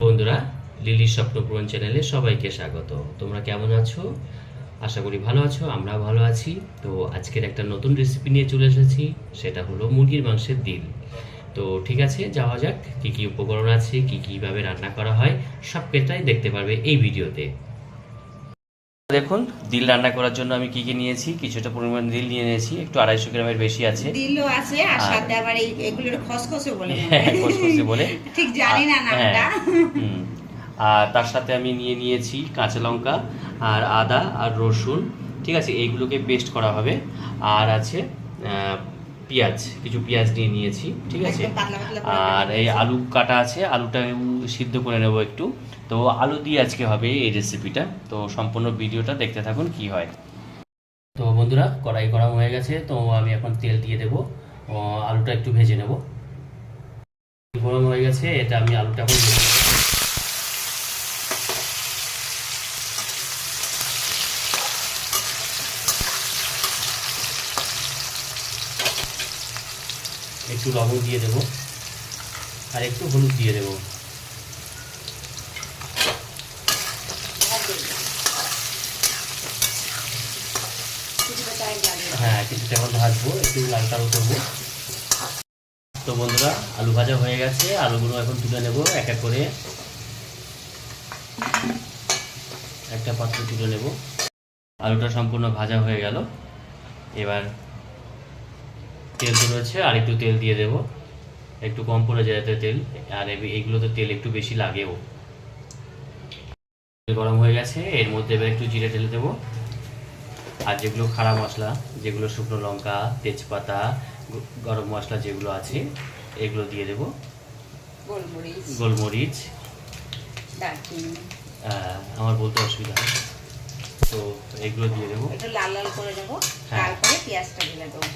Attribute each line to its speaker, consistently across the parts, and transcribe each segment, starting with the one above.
Speaker 1: বন্ধুরা, লিলির স্বপ্নপূরণ চ্যানেলে সবাইকে স্বাগত। তোমরা কেমন আছো? আশা করি ভালো আছো আমরা ভালো আছি। তো আজকের একটা নতুন রেসিপি নিয়ে চলে এসেছি, সেটা হলো মুরগির মাংসের দিল। তো ঠিক আছে, যাওয়া যাক, কি কি উপকরণ আছে, কি কীভাবে রান্না করা হয় সব পেটাই দেখতে পারবে এই ভিডিওতে। দেখুন দিল রান্না করার জন্য আমি কি কি নিয়েছি কিছুটা পরিমাণ দিল নিয়ে নিয়েছি একটু আড়াইশো গ্রামের বেশি আছে।
Speaker 2: দিলও আছে আর
Speaker 1: আর-
Speaker 2: সাথে আবার এই এগুলোর খসখসে বলে
Speaker 1: হ্যাঁ খসখসে বলে।
Speaker 2: ঠিক জানি না নামটা।
Speaker 1: হ্যাঁ, আর তার সাথে আমি নিয়ে নিয়েছি কাঁচা লঙ্কা আর আদা আর রসুন। ঠিক আছে এইগুলোকে পেস্ট করা হবে। আর আছে পেঁয়াজ কিছু পেঁয়াজ নিয়ে নিয়েছি ঠিক আছে? আর এই আলু কাটা আছে আলুটা সিদ্ধ করে নেব একটু। তো আলু দিয়ে আজকে হবে এই রেসিপিটা তো সম্পূর্ণ ভিডিওটা দেখতে থাকুন কি হয়। তো বন্ধুরা কড়াই গরম হয়ে গেছে তো আমি এখন তেল দিয়ে দেবো। আলুটা একটু ভেজে নেব। গরম হয়ে গেছে এটা আমি আলুটা এখন একটু লবণ দিয়ে দেবো আর একটু হলুদ দিয়ে দেবো। হ্যাঁ কিছুটা এখন ভাজবো, একটু লাল কালো করব। তো বন্ধুরা, আলু ভাজা হয়ে গেছে, আলুগুলো এখন তুলে নেব, এক এক করে। একটা পাত্র তুলে নেব। আলুটা সম্পূর্ণ ভাজা হয়ে গেল। এবার তেল তো রয়েছে আর একটু তেল দিয়ে দেব। একটু কম পড়ে যায় তেল আর এইগুলোতে তেল একটু বেশি লাগেও। তেল গরম হয়ে গেছে এর মধ্যে এবার একটু জিরে ঢেলে দেবো। আর যেগুলো খাড়া মশলা যেগুলো শুকনো লঙ্কা তেজপাতা গরম মশলা যেগুলো আছে এগুলো দিয়ে দেবো।
Speaker 2: গোলমরিচ।
Speaker 1: গোলমরিচ। আমার বলতে অসুবিধা হয়। তো এগুলো দিয়ে দেবো।
Speaker 2: একটু লাল লাল করে দেবো।
Speaker 1: হ্যাঁ।
Speaker 2: তারপরে পেঁয়াজটা ঢেলে দেবো।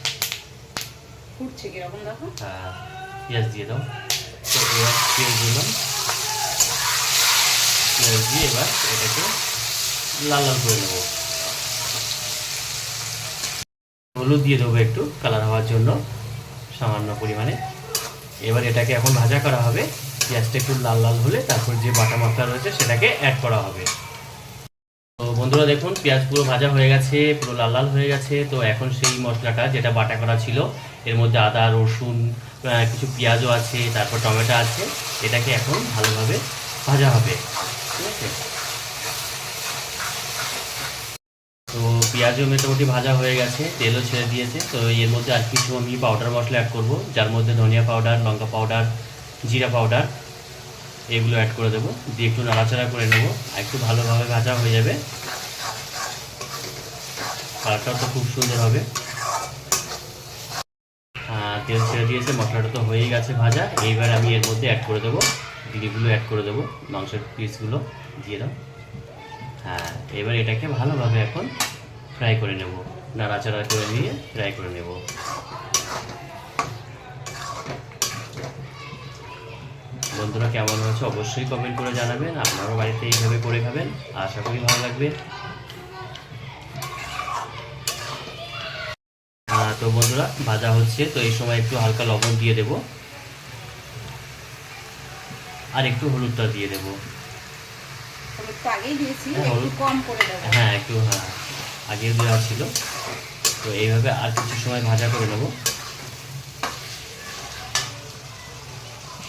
Speaker 2: ফুটছে কীরকম দেখো?
Speaker 1: আহ, পেঁয়াজ দিয়ে দাও। তো এবার পেঁয়াজ দিলাম পেঁয়াজ দিয়ে এবার এটাকে লাল লাল করে নেব। হলুদ দিয়ে দেবো একটু কালার হওয়ার জন্য সামান্য পরিমাণে। এবার এটাকে এখন ভাজা করা হবে। পেঁয়াজটা একটু লাল লাল হলে তারপর যে বাটা মশলা রয়েছে সেটাকে অ্যাড করা হবে। বন্ধুরা দেখুন, পেঁয়াজ পুরো ভাজা হয়ে গেছে, পুরো লাল লাল হয়ে গেছে। তো এখন সেই মশলাটা যেটা বাটা করা ছিল, এর মধ্যে আদা, রসুন কিছু পেঁয়াজও আছে, তারপর টমেটো আছে, এটাকে এখন ভালোভাবে ভাজা হবে। ঠিক আছে? তো পেঁয়াজও মোটামুটি ভাজা হয়ে গেছে, তেলও ছেড়ে দিয়েছে। তো এর মধ্যে আর কিছু আমি পাউডার মশলা অ্যাড করব, যার মধ্যে ধনিয়া পাউডার লঙ্কা পাউডার জিরা পাউডার এগুলো অ্যাড করে দেবো। দিয়ে একটু নাড়াচাড়া করে নেব। আর একটু ভালোভাবে ভাজা হয়ে যাবে। কালারটাও তো খুব সুন্দর হবে। তেল ছেড়ে দিয়েছে, মশলাটা তো হয়েই গেছে ভাজা। এইবার আমি এর মধ্যে অ্যাড করে দেবো। দিদিগুলো অ্যাড করে দেবো। মাংসের পিসগুলো দিয়ে দাও। হ্যাঁ এবার এটাকে ভালোভাবে এখন ফ্রাই করে নেব। নাড়াচাড়া করে নিয়ে ফ্রাই করে নেব। বন্ধুরা কেমন হয়েছে অবশ্যই কমেন্ট করে জানাবেন। আপনারাও বাড়িতে এইভাবে করে খাবেন। আশা করি ভালো লাগবে। তো বন্ধুরা ভাজা হচ্ছে তো এই সময় একটু হালকা লবণ দিয়ে দেব। আর একটু হলুদটা দিয়ে দেবো। হ্যাঁ, হ্যাঁ একটু হ্যাঁ আগে দেওয়া ছিল। তো এইভাবে আর কিছু সময় ভাজা করে নেব।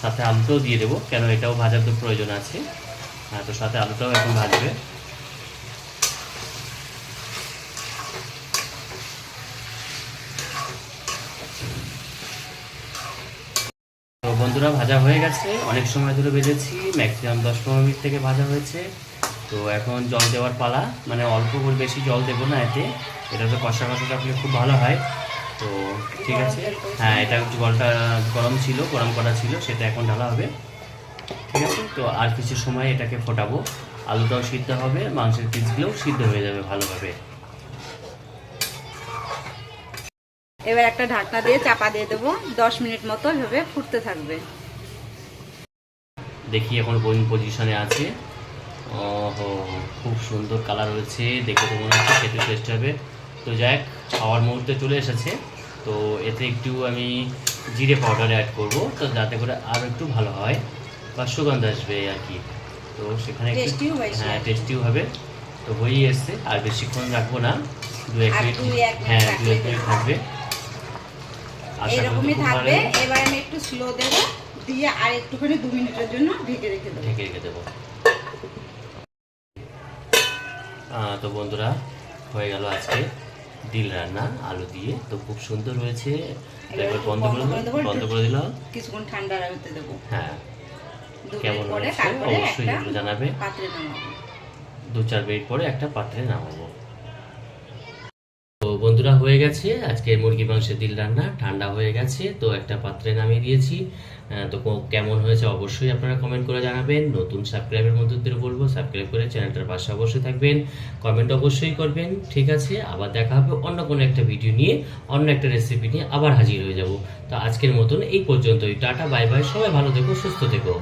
Speaker 1: সাথে আলুটাও দিয়ে দেবো, কেন এটাও ভাজার তো প্রয়োজন আছে। হ্যাঁ তো সাথে আলুটাও এখন ভাজবে। বন্ধুরা, ভাজা হয়ে গেছে। অনেক সময় ধরে ভেজেছি ম্যাক্সিমাম দশ পনেরো মিনিট থেকে ভাজা হয়েছে। তো এখন জল দেওয়ার পালা মানে অল্প করে বেশি জল দেবো না এতে। এটা তো কষা কষাটা খুব ভালো হয়। তো ঠিক আছে। হ্যাঁ এটা জলটা গরম ছিল গরম করা ছিল সেটা এখন ঢালা হবে। ঠিক আছে? তো আর কিছু সময় এটাকে ফোটাবো। আলুটাও সিদ্ধ হবে মাংসের পিসগুলোও সিদ্ধ হয়ে যাবে ভালোভাবে।
Speaker 2: এবার একটা ঢাকনা দিয়ে চাপা দিয়ে দেবো। দশ মিনিট মতো এভাবে ফুটতে থাকবে।
Speaker 1: দেখি এখন কোন পজিশনে আছে। ওহো খুব সুন্দর কালার হয়েছে। দেখে তো মনে হচ্ছে খেতে টেস্ট হবে। তো যাক খাওয়ার মুহূর্তে চলে এসেছে। তো এতে একটু আমি জিরে পাউডার অ্যাড করব তো যাতে করে আরও একটু ভালো হয় বা সুগন্ধ আসবে আর কি। তো সেখানে একটু হ্যাঁ টেস্টিও হবে। তো হয়েই এসছে আর বেশিক্ষণ রাখব না। দু এক মিনিট হ্যাঁ দু এক মিনিট থাকবে। আশা করি
Speaker 2: এইরকমই
Speaker 1: খুব ভালো
Speaker 2: থাকবে এবার আমি একটু স্লো দেবো দিয়ে আর একটুখানি দু মিনিটের জন্য ঢেকে রেখে দেবো।
Speaker 1: ঢেকে রেখে দেবো। আহ, তো বন্ধুরা হয়ে গেল আজকে। দিল রান্না আলু দিয়ে। তো খুব সুন্দর হয়েছে। তো এবার বন্ধ করে
Speaker 2: বন্ধ করে
Speaker 1: দিলাম।
Speaker 2: কিছুক্ষণ ঠান্ডা রাখতে দেবো।
Speaker 1: হ্যাঁ। কেমন হয়েছে? অবশ্যই
Speaker 2: একটু
Speaker 1: জানাবে।
Speaker 2: পাত্রে নামাবো।
Speaker 1: দু চার মিনিট পরে একটা পাত্রে নামাবো। বন্ধুরা হয়ে গেছে। আজকে মুরগি মাংসের দিল রান্না, ঠান্ডা হয়ে গেছে, তো একটা পাত্রে নামিয়ে দিয়েছি। তো কেমন হয়েছে অবশ্যই আপনারা কমেন্ট করে জানাবেন। নতুন সাবস্ক্রাইবের মধ্যে বলব, সাবস্ক্রাইব করে চ্যানেলটার পাশে অবশ্যই থাকবেন। কমেন্ট অবশ্যই করবেন, ঠিক আছে? আবার দেখা হবে অন্য কোনো একটা ভিডিও নিয়ে, অন্য একটা রেসিপি নিয়ে আবার হাজির হয়ে যাব। তো আজকের মতন এই পর্যন্তই। টাটা বাই বাই সবাই ভালো থেকো, সুস্থ থেকো।